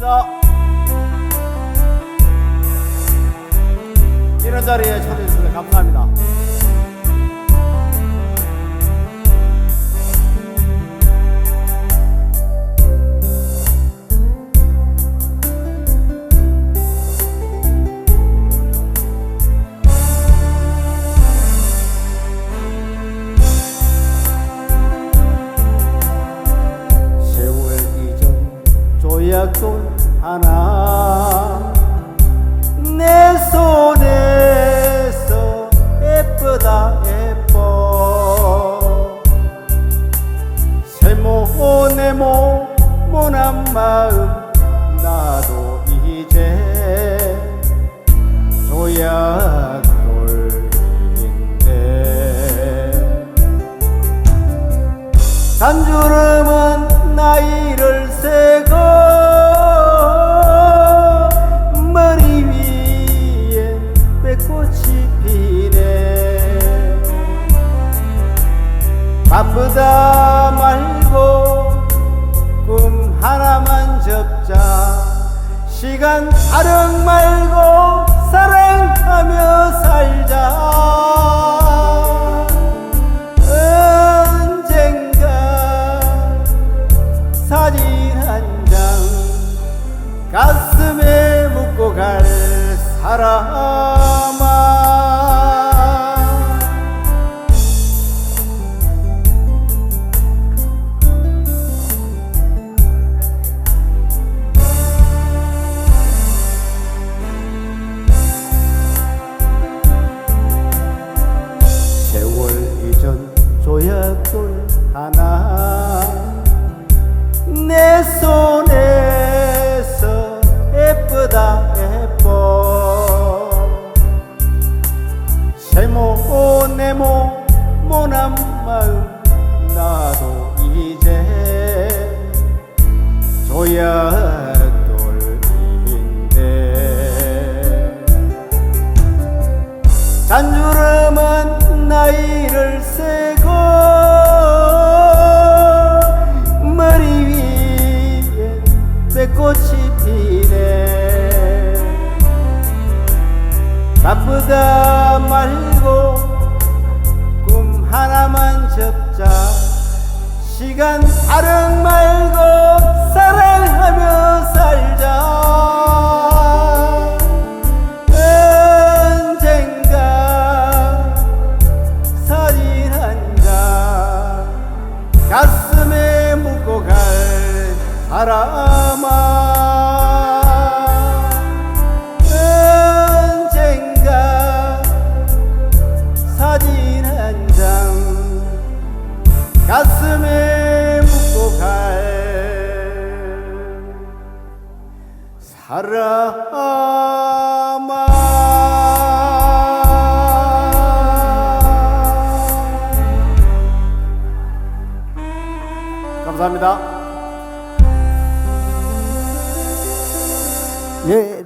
감사합니다. 이런 자리에 초대해 조약돌 하나. 내 손에서 예쁘다 예뻐. 세모 네모 모난 마음 나도 이제 조약 돌인데. 단주름은 나이 바쁘다 말고 꿈 하나만 접자. 시간 타령 말고 사랑하며 살자. 언젠가 사진 한 장 가슴에 묻고 갈 사람 하나 내 손에서 예쁘다 예뻐. 세모 네모 모난 마음 나도 이제 조약돌인데. 잔주름은 나이를 세 바쁘다 말고 꿈 하나만 접자. 시간 타령 말고 사랑하며 살자. 언젠가 장 가슴에 묻고 갈 사람아 사람아 감사합니다. 예.